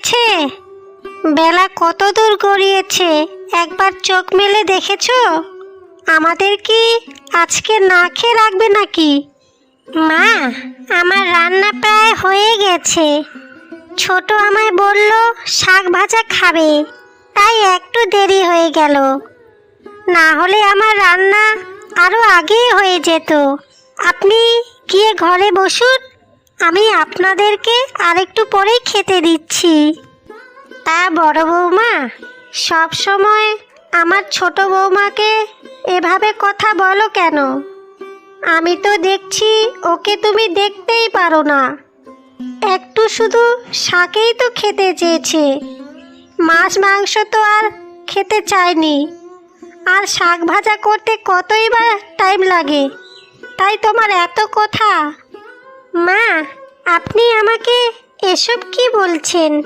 হয়েছে? বেলা কত দূর গড়িয়েছে? একবার চোখ মেলে দেখেছ? আমাদের কি আজকে না খেয়ে রাখবে নাকি? মা, আমার রান্না প্রায় হয়ে গেছে। ছোট আমায় বলল, শাক ভাজা খাবে। তাই একটু দেরি হয়ে গেল। না হলে আমার রান্না আরও আগেই হয়ে যেত। আপনি গিয়ে ঘরে বসুন। আমি আপনাদেরকে আরেকটু পরেই খেতে দিচ্ছি। তা বড় বৌমা, সব সময় আমার ছোট বৌমাকে এভাবে কথা বলো কেন? আমি তো দেখছি ওকে তুমি দেখতেই পারো না। একটু শুধু শাকেই তো খেতে চেয়েছে। মাছ, মাংস তো আর খেতে চায়নি। আর শাক ভাজা করতে কতই বা টাইম লাগে? তাই তোমার এত কথা মা, আপনি আমাকে এসব কি বলছেন?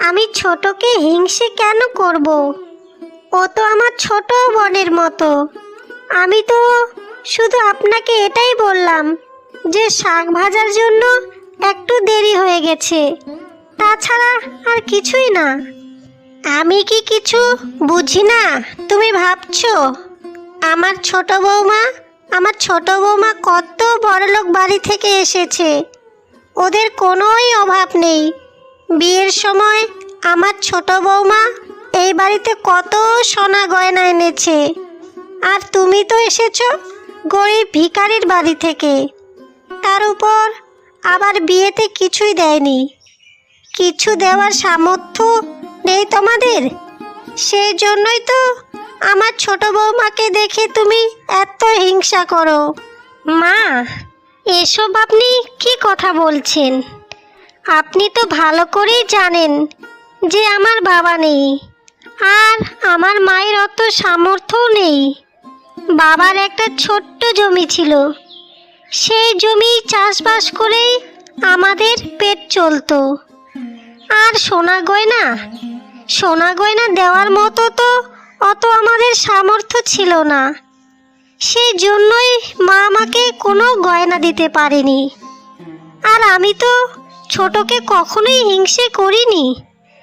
আমি ছোটকে হিংসে কেন করব? ও তো আমার ছোট বোনের মতো। আমি তো শুধু আপনাকে এটাই বললাম যে শাক ভাজার জন্য একটু দেরি হয়ে গেছে। তাছাড়া আর কিছুই না। আমি কি কিছু বুঝি না? তুমি ভাবছ, আমার ছোট বৌমা আমার ছোট বৌমা কত বড়লোক বাড়ি থেকে এসেছে। ওদের কোনোই অভাব নেই। বিয়ের সময় আমার ছোট বৌমা এই বাড়িতে কত সোনা গয়না এনেছে। আর তুমি তো এসেছ গরিব ভিখারির বাড়ি থেকে। তার উপর আবার বিয়েতে কিছুই দেয়নি। কিছু দেওয়ার সামর্থ্য নেই তোমাদের? সেই জন্যই তো আমার ছোট বৌমাকে দেখে তুমি এত হিংসা করো। মা, এসব আপনি কি কথা বলছেন? আপনি তো ভালো করেই জানেন যে আমার বাবা নেই, আর আমার মায়ের অত সামর্থ্যও নেই। বাবার একটা ছোট্ট জমি ছিল, সেই জমি চাষবাস করেই আমাদের পেট চলতো। আর সোনা গয়না সোনা গয়না দেওয়ার মতো তো অত আমাদের সামর্থ্য ছিল না। সেই জন্যই মা আমাকে কোনো গয়না দিতে পারেনি। আর আমি তো ছোটকে কখনোই হিংসে করিনি।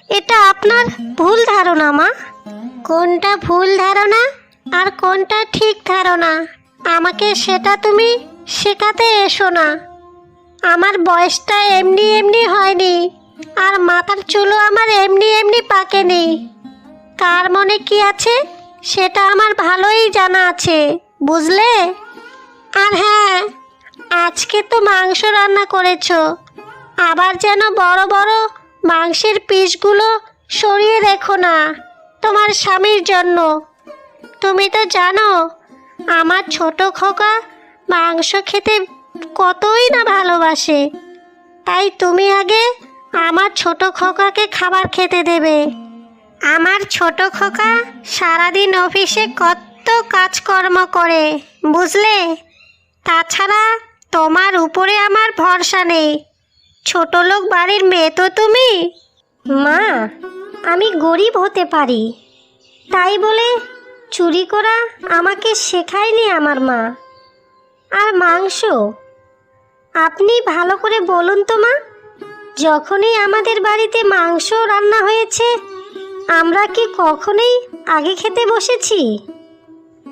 এটা আপনার ভুল ধারণা, মা। কোনটা ভুল ধারণা আর কোনটা ঠিক ধারণা, আমাকে সেটা তুমি শেখাতে এসো না। আমার বয়সটা এমনি এমনি হয়নি, আর মাথার চুলও আমার এমনি এমনি পাকেনি। কার মনে কি আছে? সেটা আমার ভালোই জানা আছে, বুঝলে? আর হ্যাঁ আজকে তো মাংস রান্না করেছ। আবার যেন বড় বড় মাংসের পিসগুলো সরিয়ে রেখো না তোমার স্বামীর জন্য। তুমি তো জানো, আমার ছোট খোকা মাংস খেতে কতই না ভালোবাসে। তাই তুমি আগে আমার ছোট খোকাকে খাবার খেতে দেবে। আমার ছোট খোকা সারাদিন অফিসে কত কাজকর্ম করে, বুঝলে? তাছাড়া তোমার উপরে আমার ভরসা নেই। ছোট লোক বাড়ির মেয়ে তো তুমি? মা, আমি গরিব হতে পারি। তাই বলে চুরি করা আমাকে শেখায়নি আমার মা। আর মাংস? আপনি ভালো করে বলুন তো মা, যখনই আমাদের বাড়িতে মাংস রান্না হয়েছে আমরা কি কখনোই আগে খেতে বসেছি?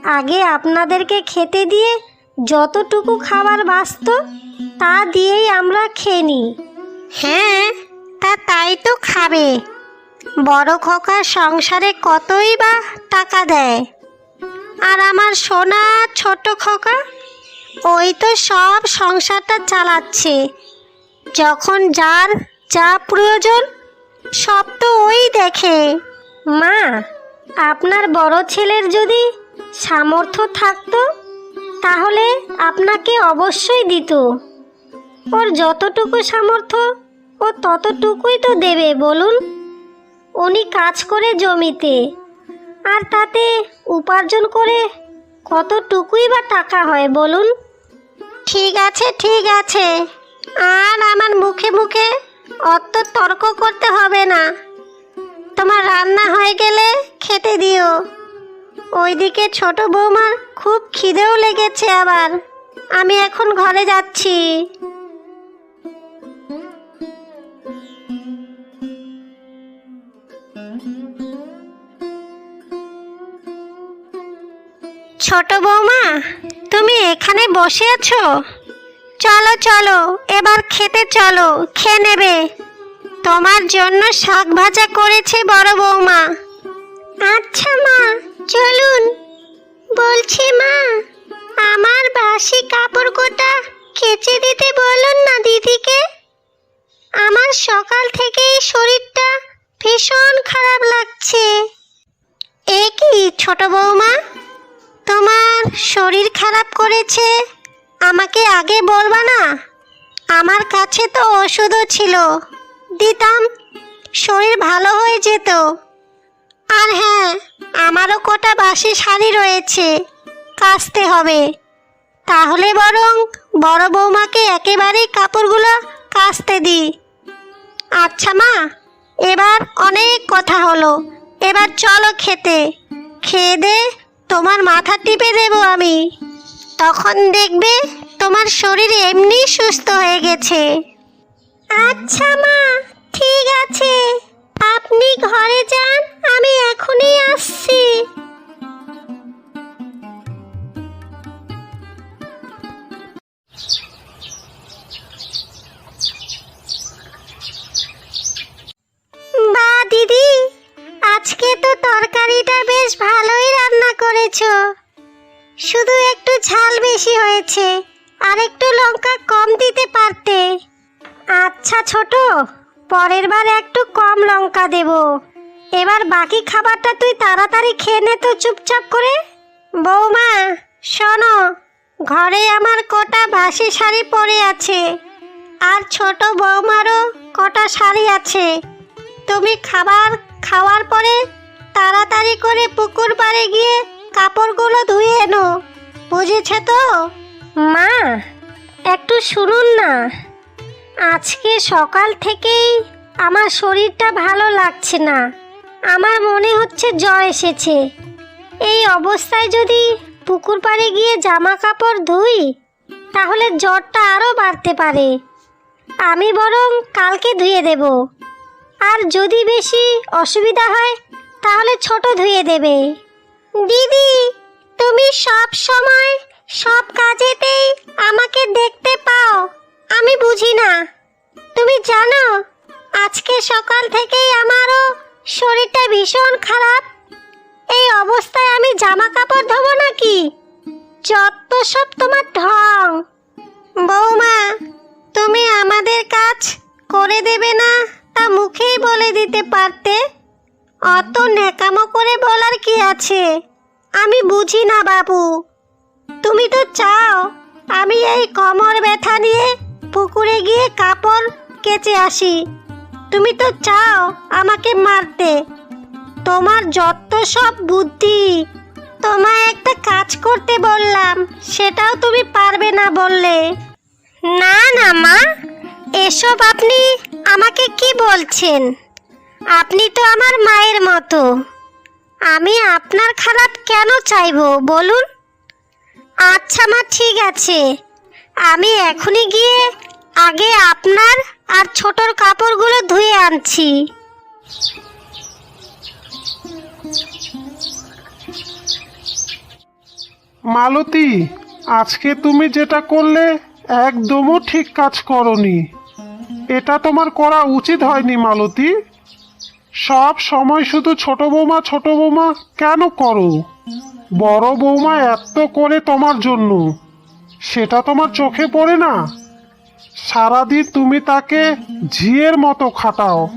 আগে আপনাদেরকে খেতে দিয়ে যতটুকু খাবার বাঁচত, তা দিয়েই আমরা খেয়ে নিই। হ্যাঁ তা তাই তো খাবে। বড় খোকার সংসারে কতই বা টাকা দেয়। আর আমার সোনা ছোট খোকা, ওই তো সব সংসারটা চালাচ্ছে। যখন যার যা প্রয়োজন, সব তো ওই দেখে। মা, আপনার বড় ছেলের যদি সামর্থ্য থাকতো, তাহলে আপনাকে অবশ্যই দিত। ওর যতটুকু সামর্থ্য ও ততটুকুই তো দেবে, বলুন। উনি কাজ করে জমিতে, আর তাতে উপার্জন করে কতটুকুই বা টাকা হয়, বলুন। ঠিক আছে ঠিক আছে। আর আমার মুখে মুখে অত তর্ক করতে হবে না। তোমার রান্না হয়ে গেলে খেতে দিও। ওইদিকে ছোট বৌমার খুব খিদেও লেগেছে আবার। আমি এখন ঘরে যাচ্ছি। ছোট বৌমা, তুমি এখানে বসে আছো? চলো চলো, এবার খেতে চলো, খেয়ে নেবে। তোমার জন্য শাক ভাজা করেছে বড় বৌমা। আচ্ছা মা, চলুন। বলছি মা, আমার বাসি কাপড় কোটা কেচে দিতে বলুন না দিদিকে। আমার সকাল থেকেই শরীরটা ভীষণ খারাপ লাগছে। এ কি, ছোট বৌমা? তোমার শরীর খারাপ করেছে? আমাকে আগে বলবা না? আমার কাছে তো ওষুধও ছিল। দিতাম। শরীর ভালো হয়ে যেত। আর হ্যাঁ আমারও কটা বাসি শাড়ি রয়েছে। কাচতে হবে। তাহলে বরং বড় বৌমাকে একেবারেই কাপড়গুলো কাচতে দিই। আচ্ছা মা, এবার অনেক কথা হলো। এবার চলো খেতে। খেয়ে দে, তোমার মাথা টিপে দেব আমি। তখন দেখবে তোমার শরীর এমনি সুস্থ হয়ে গেছে। আচ্ছা মা, ঠিক আছে। আপনি ঘরে যান, আমি এখনই আসছি। বা দিদি, আজকে তো তরকারিটা বেশ ভালোই রান্না করেছ। শুধু একটু ঝাল বেশি হয়েছে, আর একটু লঙ্কা কম দিতে পারতে। আচ্ছা ছোট, পরের বার একটু কম লঙ্কা দেব। এবার বাকি খাবারটা তুই তাড়াতাড়ি খেয়ে নে তো চুপচাপ করে। বৌমা, শোনো, ঘরে আমার কটা বাসি শাড়ি পরে আছে, আর ছোট বৌমারও কটা শাড়ি আছে। তুমি খাবার খাওয়ার পরে তাড়াতাড়ি করে পুকুর পাড়ে গিয়ে কাপড়গুলো ধুয়ে এনো, বুঝেছে তো? মা, একটু শুনুন না। আজকে সকাল থেকেই আমার শরীরটা ভালো লাগছে না। আমার মনে হচ্ছে জ্বর এসেছে। এই অবস্থায় যদি পুকুর পাড়ে গিয়ে জামা কাপড় ধুই, তাহলে জ্বরটা আরও বাড়তে পারে। আমি বরং কালকে ধুয়ে দেব। আর যদি বেশি অসুবিধা হয়, তাহলে ছোট ধুয়ে দেবে। দিদি, তুমি সব সময় সব কাজেতেই আমাকে দেখতে পাও। আমি বুঝি না। তুমি জানো, আজকে সকাল থেকেই আমারও শরীরটা ভীষণ খারাপ। এই অবস্থায় আমি জামা কাপড় ধোবো নাকি? যত সব তোমার ঢং। বৌমা, তুমি আমাদের কাজ করে দেবে না তা মুখেই বলে দিতে পারতে? অত ন্যাকামো করে বলার কি আছে? আমি বুঝি না বাবু। তুমি তো চাও আমি এই কমর ব্যথা নিয়ে পুকুরে গিয়ে কাপড় কেচে আসি। তুমি তো চাও আমাকে মারতে। তোমার যত সব বুদ্ধি। তোমায় একটা কাজ করতে বললাম, সেটাও তুমি পারবে না বললে। না না, মা, এসব আপনি আমাকে কি বলছেন? আপনি তো আমার মায়ের মতো। আমি আপনার খারাপ কেন চাইব, বলুন? আচ্ছা মা, ঠিক আছে। আমি এখনই গিয়ে আগে আপনার আর ছোটর কাপড়গুলো ধুয়ে আনছি। মালতী, আজকে তুমি যেটা করলে একদমও ঠিক কাজ করনি। এটা তোমার করা উচিত হয়নি মালতী। সব সময় শুধু ছোট বৌমা ছোট বৌমা কেন করো? বড় বৌমা এত করে তোমার জন্য। সেটা তোমার চোখে পড়ে না? সারাদিন তুমি তাকে ঝিয়ের মতো খাটাও।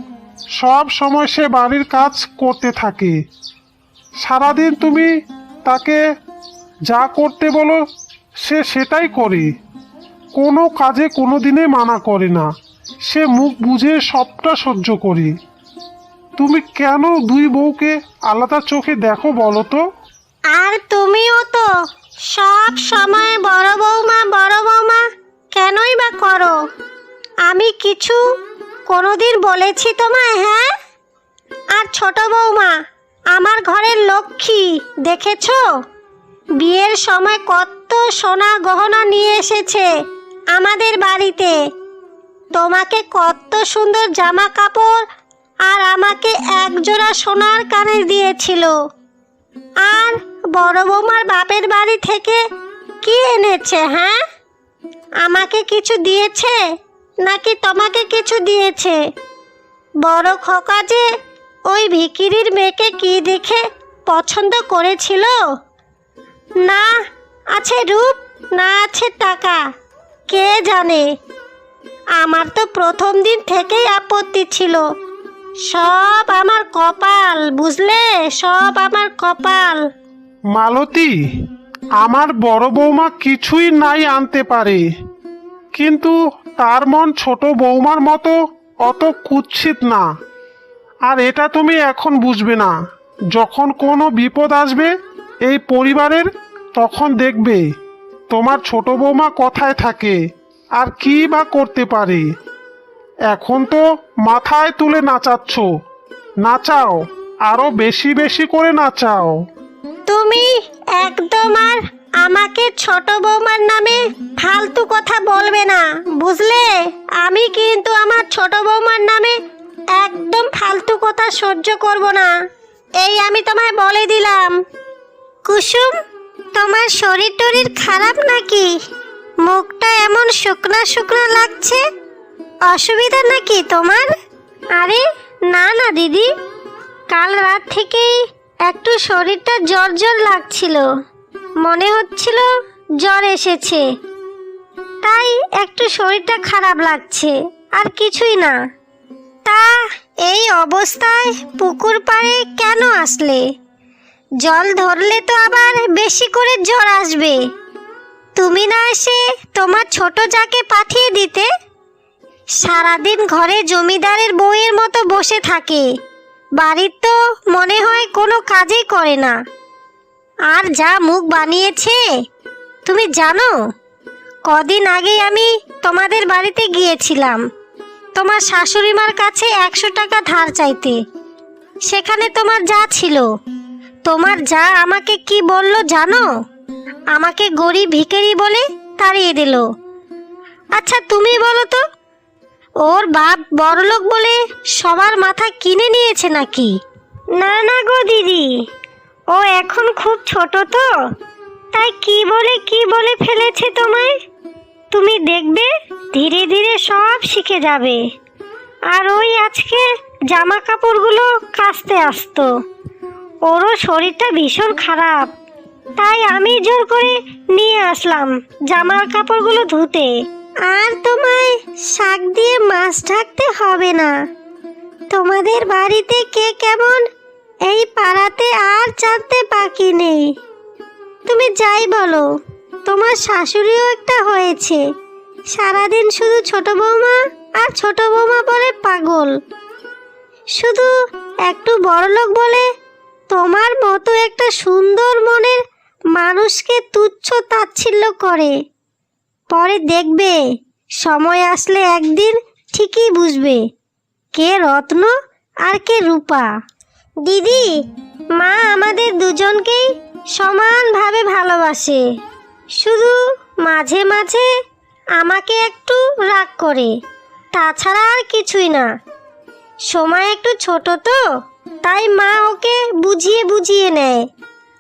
সব সময় সে বাড়ির কাজ করতে থাকে। সারাদিন তুমি তাকে যা করতে বলো, সে সেটাই করে। কোনো কাজে কোনো দিনে মানা করে না। সে মুখ বুঝে সবটা সহ্য করে। তুমি কেন দুই বউকে আলাদা চোখে দেখো বলো তো? আর তুমিও তো সব সময় বড় বৌমা বড় বৌমা, কেনই বা করো? আমি কিছু কোনোদিন বলেছি তোমায় হ্যাঁ? আর ছোট বৌমা, আমার ঘরের লক্ষ্মী, দেখেছ? বিয়ের সময় কত সোনা গহনা নিয়ে এসেছে আমাদের বাড়িতে। তোমাকে কত সুন্দর জামা কাপড় আর আমাকে এক জোড়া সোনার কানের দিয়েছিল। আর বড় বৌমার বাপের বাড়ি থেকে কি এনেছে হ্যাঁ? আমাকে কিছু দিয়েছে নাকি তোমাকে কিছু দিয়েছে? বড় খোকা যে ওই ভিকিরির মেয়েকে কি দেখে পছন্দ করেছিল? না আছে রূপ, না আছে টাকা, কে জানে? আমার তো প্রথম দিন থেকেই আপত্তি ছিল। সব আমার কপাল, বুঝলে? সব আমার কপাল। মালতী, আমার বড় বৌমা কিছুই নাই আনতে পারে। কিন্তু তার মন ছোট বৌমার মতো অত কুৎসিত না। আর এটা তুমি এখন বুঝবে না। যখন কোনো বিপদ আসবে এই পরিবারের, তখন দেখবে তোমার ছোট বৌমা কোথায় থাকে আর কি বা করতে পারে। এখন তো মাথায় তুলে নাচাচ্ছ। নাচাও, আরও বেশি বেশি করে নাচাও। তুমি একদম আর আমাকে ছোট বৌমার নামে ফালতু কথা বলবে না, বুঝলে? আমি কিন্তু আমার ছোট বৌমার নামে একদম ফালতু কথা সহ্য করব না। এই আমি তোমায় বলে দিলাম। কুসুম, তোমার শরীর টরীর খারাপ নাকি? মুখটা এমন শুকনা শুকনা লাগছে অসুবিধা নাকি তোমার? আরে, না না দিদি। কাল রাত থেকেই একটু শরীরটা জ্বর জ্বর লাগছিল। মনে হচ্ছিল জ্বর এসেছে। তাই একটু শরীরটা খারাপ লাগছে, আর কিছুই না। তা এই অবস্থায় পুকুর পাড়ে কেন আসলে? জল ধরলে তো আবার বেশি করে জ্বর আসবে। তুমি না এসে তোমার ছোট যাকে পাঠিয়ে দিতে? সারাদিন ঘরে জমিদারের বউয়ের মতো বসে থাকে। বাড়ির তো মনে হয় কোনো কাজই করে না। আর যা মুখ বানিয়েছে, তুমি জানো? কদিন আগেই আমি তোমাদের বাড়িতে গিয়েছিলাম। তোমার শাশুড়ি মার কাছে একশো টাকা ধার চাইতে। সেখানে তোমার যা ছিল। তোমার যা আমাকে কি বলল জানো? আমাকে গরিব ভিখারি বলে তাড়িয়ে দিল। আচ্ছা তুমি বলো তো ওর বাপ বড়লোক বলে সবার মাথা কিনে নিয়েছে নাকি? না না গো দিদি। ও এখন খুব ছোট তো। তাই কি বলে কি বলে ফেলেছে তোমায়? তুমি দেখবে, ধীরে ধীরে সব শিখে যাবে। আর ওই আজকে জামা কাপড়গুলো কাচতে আসতো। ওরও শরীরটা ভীষণ খারাপ। তাই আমি জোর করে নিয়ে আসলাম জামার কাপড়গুলো ধুতে। আর তোমায় শাক দিয়ে মাছ ঢাকতে হবে না। তোমাদের বাড়িতে কে কেমন এই পাড়াতে আর জানতে বাকি নেই। তুমি যাই বলো, তোমার শাশুড়িও একটা হয়েছে। সারাদিন শুধু ছোট বৌমা আর ছোট বৌমা বলে পাগল। শুধু একটু বড়লোক বলে তোমার মতো একটা সুন্দর মনের মানুষকে তুচ্ছ তাচ্ছিল্য করে। পরে দেখবে। সময় আসলে একদিন ঠিকই বুঝবে কে রত্ন আর কে রূপা। দিদি, মা আমাদের দুজনকেই সমানভাবে ভালোবাসে। শুধু মাঝে মাঝে আমাকে একটু রাগ করে, তাছাড়া আর কিছুই না। সময় একটু ছোট তো, তাই মা ওকে বুঝিয়ে বুঝিয়ে নেয়।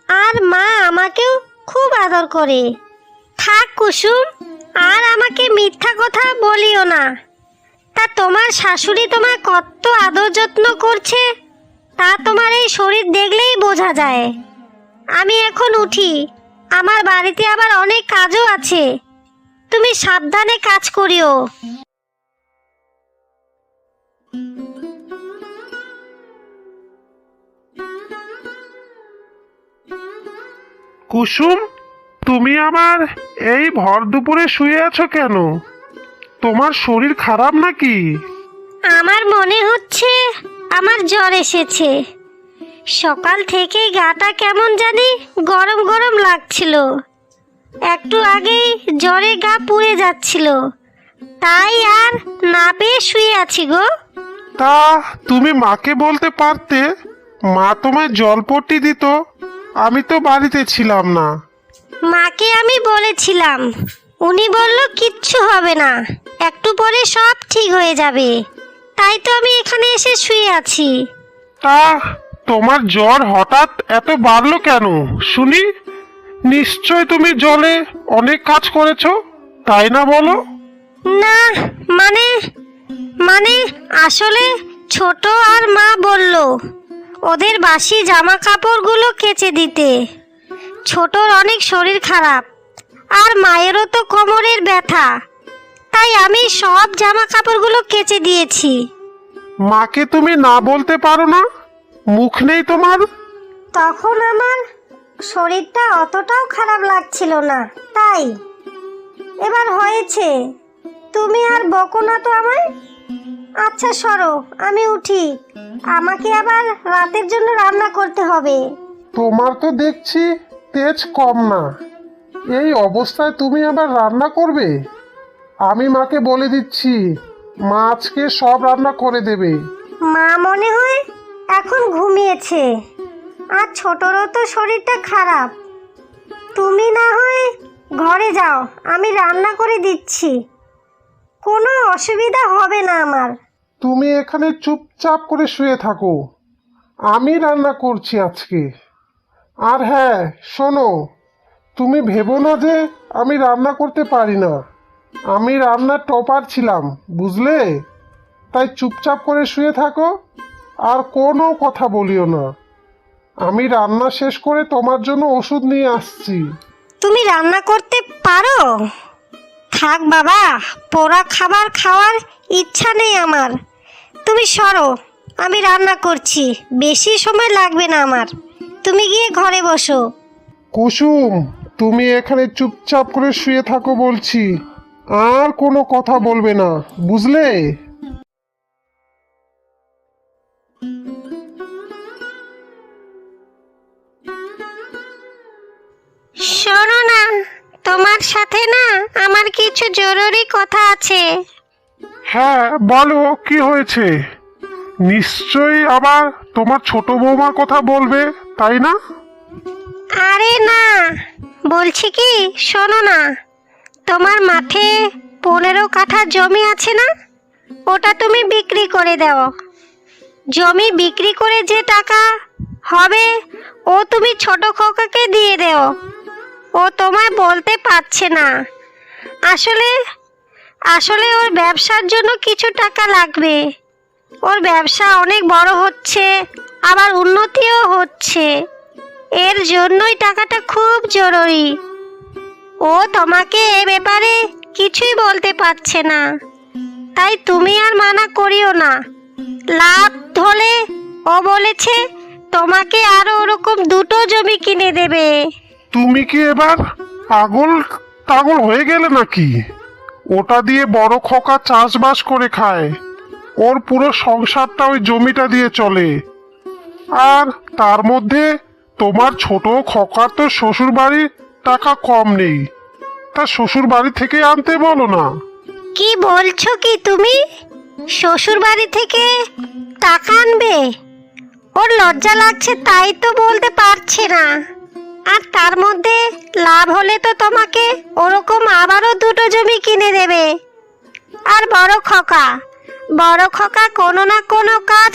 আর মা আমাকেও খুব আদর করে। থাক কুসুম আর আমাকে মিথ্যা কথা বলিও না। তা তোমার শাশুড়ি তোমার কত আদর যত্ন করছে, তা তোমার এই শরীর দেখলেই বোঝা যায়। আমি এখন উঠি, আমার বাড়িতে আবার অনেক কাজও আছে। তুমি সাবধানে কাজ করিও। কুসুম? তুমি আবার এই ভর দুপুরে শুয়ে আছো কেন? তোমার শরীর খারাপ নাকি? আমার মনে হচ্ছে আমার জ্বর এসেছে। সকাল থেকেই গাটা কেমন জানি গরম গরম লাগছিল। একটু আগেই জ্বরে গা পুড়ে যাচ্ছিল। তাই আর না পেয়ে শুয়ে আছি গো। তা তুমি মাকে বলতে পারতে? মা তোমায় জলপট্টি দিত। আমি তো বাড়িতে ছিলাম না। মাকে আমি বলেছিলাম। উনি বলল কিচ্ছু হবে না। একটু পরে সব ঠিক হয়ে যাবে। তাই তো আমি এখানে এসে শুয়ে আছি। তা তোমার জ্বর হঠাৎ এত বাড়লো কেন? শুনি নিশ্চয় তুমি জলে অনেক কাজ করেছ তাই না বলো? না মানে মানে আসলে ছোট আর মা বলল ওদের বাসি জামা কাপড়গুলো কেচে দিতে। ছোটর অনেক শরীর খারাপ আর মায়েরও তো কোমরের ব্যথা। তাই আমি সব জামা কাপড়গুলো কেচে দিয়েছি। মাকে তুমি না বলতে পারো না? মুখ নেই তোমার? তখন আমার শরীরটা অতটাও খারাপ লাগছিল না তাই। এবার হয়েছে তুমি আর বকো না তো আমায়? আচ্ছা সরো আমি উঠি। আমাকে আবার রাতের জন্য রান্না করতে হবে। তোমার তো দেখছি তেজ কম না। এই অবস্থায় তুমি আবার রান্না করবে? আমি মাকে বলে দিচ্ছি মা আজকে সব রান্না করে দেবে। মা মনে হয় এখন ঘুমিয়েছে। আর ছোটরও তো শরীরটা খারাপ। তুমি না হয় ঘরে যাও আমি রান্না করে দিচ্ছি। কোনো অসুবিধা হবে না আমার। তুমি এখানে চুপচাপ করে শুয়ে থাকো। আমি রান্না করছি আজকে। আর হ্যাঁ শোনো, তুমি ভেবো না যে আমি রান্না করতে পারি না। আমি রান্নার টপার ছিলাম, বুঝলে? তাই চুপচাপ করে শুয়ে থাকো, আর কোনো কথা বলিও না। আমি রান্না শেষ করে তোমার জন্য ওষুধ নিয়ে আসছি। তুমি রান্না করতে পারো? থাক বাবা, পোড়া খাবার খাওয়ার ইচ্ছা নেই আমার। তুমি সরো, আমি রান্না করছি, বেশি সময় লাগবে না আমার। তুমি গিয়ে ঘরে বসো। কুসুম তুমি এখানে চুপচাপ করে শুয়ে থাকো বলছি। আর কোনো কথা বলবে না বুঝলে? শোনো না তোমার সাথে না আমার কিছু জরুরি কথা আছে। হ্যাঁ বলো কি হয়েছে? নিশ্চয়ই আবার তোমার ছোট বৌমার কথা বলবে, তাই না? আরে না, বলছি কি, শোনো না, তোমার মাঠে পনেরো কাঠা জমি আছে না? ওটা তুমি বিক্রি করে দাও। জমি বিক্রি করে যে টাকা হবে, ও তুমি ছোট খোকাকে দিয়ে দেও। ও তোমায় বলতে পারছে না। আসলে আসলে ওর ব্যবসার জন্য কিছু টাকা লাগবে। ওর ব্যবসা অনেক বড় হচ্ছে, আবার উন্নতিও হচ্ছে। এর জন্যই টাকাটা খুব জরুরি। ও তোমাকে এ ব্যাপারে কিছুই বলতে পারছে না। তাই তুমি আর মানা করিও না। লাভ হলে ও বলেছে, তোমাকে আরও ওরকম দুটো জমি কিনে দেবে। তুমি কি এবার পাগল পাগল হয়ে গেলে নাকি? ওটা দিয়ে বড় খোকা চাষবাস করে খায়। ওর পুরো সংসারটা ওই জমিটা দিয়ে চলে। আর তার মধ্যে তোমার ছোট খোকার তো শ্বশুর বাড়ির টাকা কম নেই। তা শ্বশুর বাড়ি থেকে আনতে বলো না। কি বলছো কি তুমি? শ্বশুর বাড়ি থেকে টাকা আনবে? ওর লজ্জা লাগছে তাই তো বলতে পারছে না। আর তার মধ্যে লাভ হলে তো তোমাকে ওরকম আবারও দুটো জমি কিনে দেবে। আর বড় খোকা বড় খোকা কোনো না কোনো কাজ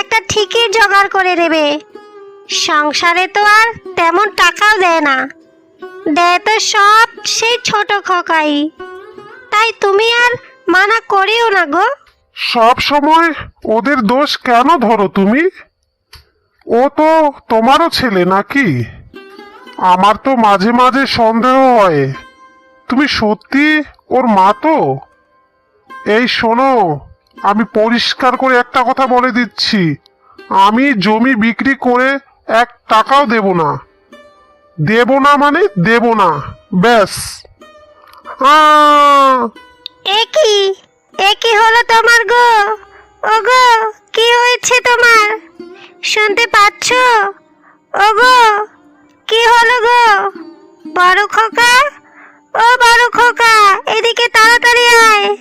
একটা ঠিকই জোগাড় করে দেবে। সংসারে তো আর তেমন টাকাও দেয় না। দেয় তো সব সেই ছোট খোকাই। তাই তুমি আর মানা করিও না গো। সব সময় ওদের দোষ কেন ধরো তুমি? ও তো তোমারও ছেলে নাকি? আমার তো মাঝে মাঝে সন্দেহ হয়। তুমি সত্যি ওর মা তো? এই শোনো আমি পরিষ্কার করে একটা কথা বলে দিচ্ছি। আমি জমি বিক্রি করে এক টাকাও দেব না। দেব না মানে দেব না। ব্যাস। একই একই হলো তোমার গো? ও গো কি হয়েছে তোমার? শুনতে পাচ্ছ? ও গো কি হলো গো? বড় খোকা? ও বড় খোকা, এদিকে তাড়াতাড়ি আয়।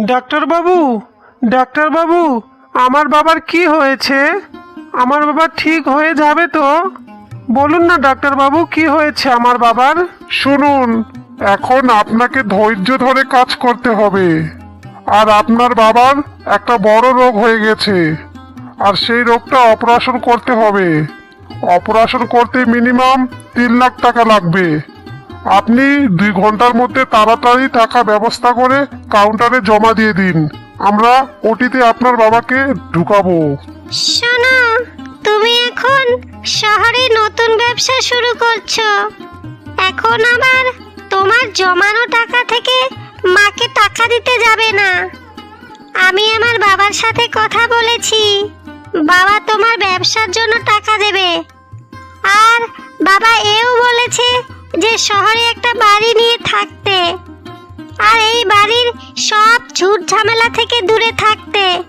ডাক্তারবাবু ডাক্তারবাবু, আমার বাবার কি হয়েছে? আমার বাবা ঠিক হয়ে যাবে তো? বলুন না ডাক্তারবাবু, কি হয়েছে আমার বাবার? শুনুন, এখন আপনাকে ধৈর্য ধরে কাজ করতে হবে। আর আপনার বাবার একটা বড় রোগ হয়ে গেছে। আর সেই রোগটা অপারেশন করতে হবে। অপারেশন করতে মিনিমাম তিন লাখ টাকা লাগবে। আপনি দুই ঘণ্টার মধ্যে তাড়াতাড়ি টাকা ব্যবস্থা করে কাউন্টারে জমা দিয়ে দিন। আমরা ওটিতে আপনার বাবাকে ঢুকাবো। শোনো, তুমি এখন শহরে নতুন ব্যবসা শুরু করছ। এখন আবার তোমার জমানো টাকা থেকে মাকে টাকা দিতে যাবে না। আমি আমার বাবার সাথে কথা বলেছি। বাবা তোমার ব্যবসার জন্য টাকা দেবে। আর বাবা এও বলেছে যে শহরে একটা বাড়ি নিয়ে থাকতে। আর এই বাড়ির সব ঝুট ঝামেলা থেকে দূরে থাকতে।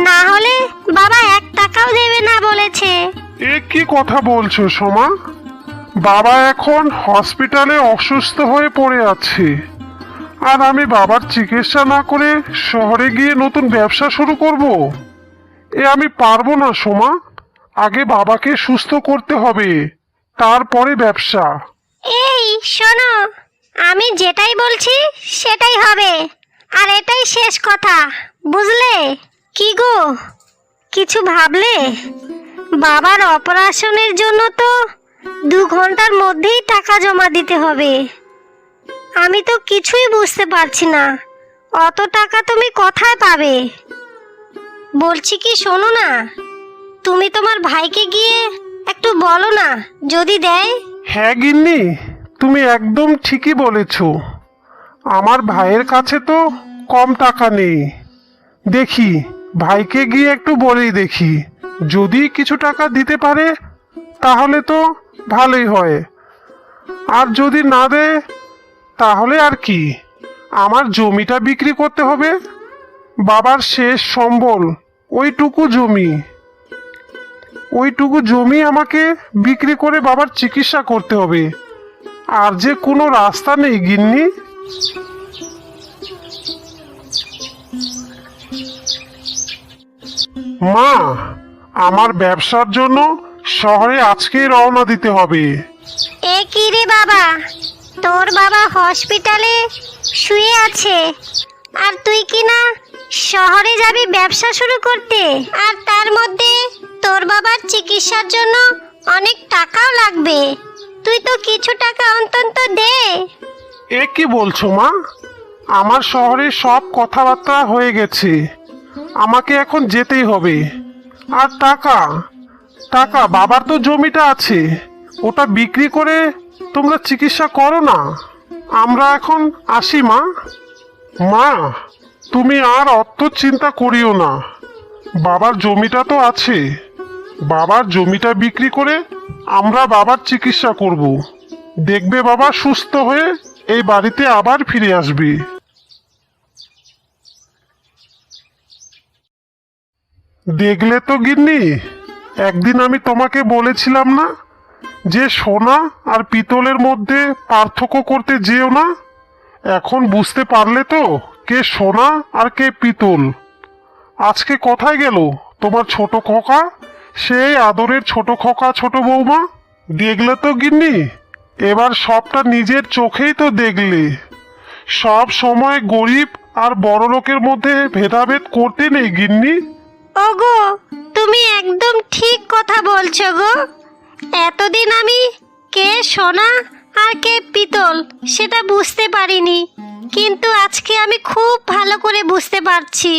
না হলে বাবা এক টাকাও দেবে না বলেছে। এ কি কথা বলছো সোমা? বাবা এখন হসপিটালে অসুস্থ হয়ে পড়ে আছে। আর আমি বাবার চিকিৎসা না করে শহরে গিয়ে নতুন ব্যবসা শুরু করব? এ আমি পারব না সোমা। আগে বাবাকে সুস্থ করতে হবে। তারপরে ব্যবসা। এই, শোনো, আমি যেটাই বলছি সেটাই হবে। আর এটাই শেষ কথা, বুঝলে? কি গো? কিছু ভাবলে? বাবার অপারেশনের জন্য তো দু ঘণ্টার মধ্যেই টাকা জমা দিতে হবে। আমি তো কিছুই বুঝতে পারছি না, অত টাকা তুমি কোথায় পাবে? বলছি কি শোনো না, তুমি তোমার ভাইকে গিয়ে একটু বলো না, যদি দেয়? হ্যাঁ গিন্নি, তুমি একদম ঠিকই বলেছ। আমার ভাইয়ের কাছে তো কম টাকা নেই। দেখি, ভাইকে গিয়ে একটু বলেই দেখি। যদি কিছু টাকা দিতে পারে, তাহলে তো ভালোই হয়। আর যদি না দেয়, তাহলে আর কি? আমার জমিটা বিক্রি করতে হবে। বাবার শেষ সম্বল, ওইটুকু জমি। ওইটুকু জমি আমাকে বিক্রি করে বাবার চিকিৎসা করতে হবে। আর যে কোনো রাস্তা নেই, গিন্নি। মা, আমার ব্যবসার জন্য শহরে আজকে রওনা দিতে হবে। এ কি রে বাবা? তোর বাবা হসপিটালে শুয়ে আছে। আর তুই কি না শহরে যাবি ব্যবসা শুরু করতে? আর তার মধ্যে তোর বাবার চিকিৎসার জন্য অনেক টাকাও লাগবে। তুই তো কিছু টাকা অন্তত দে। এ কি বলছো, মা? আমার শহরে সব কথাবার্তা হয়ে গেছে। আমাকে এখন যেতেই হবে। আর টাকা? টাকা, বাবার তো জমিটা আছে। ওটা বিক্রি করে তোমরা চিকিৎসা করো না। আমরা এখন আসি, মা। মা, তুমি আর অত চিন্তা করিও না। বাবার জমিটা তো আছে। বাবার জমিটা বিক্রি করে আমরা বাবার চিকিৎসা করব। দেখবে বাবা সুস্থ হয়ে এই বাড়িতে আবার ফিরে আসবে। দেখলে তো গিন্নি, একদিন আমি তোমাকে বলেছিলাম না যে সোনা আর পিতলের মধ্যে পার্থক্য করতে যেও না? এখন বুঝতে পারলে তো কে সোনা আর কে পিতল। আজকে কোথায় গেল তোমার ছোট খোকা? সেই আদরের ছোট খোকা ছোট বৌমা? দেখলে তো গিন্নি, এবার সবটা নিজের চোখেই তো দেখলে। সব সময় গরিব আর বড় লোকের মধ্যে ভেদাভেদ করতে নেই গিন্নি। ওগো, তুমি একদম ঠিক কথা বলছো গো। এতদিন আমি কে সোনা আর কে পিতল সেটা বুঝতে পারিনি, কিন্তু আজকে আমি খুব ভালো করে বুঝতে পারছি।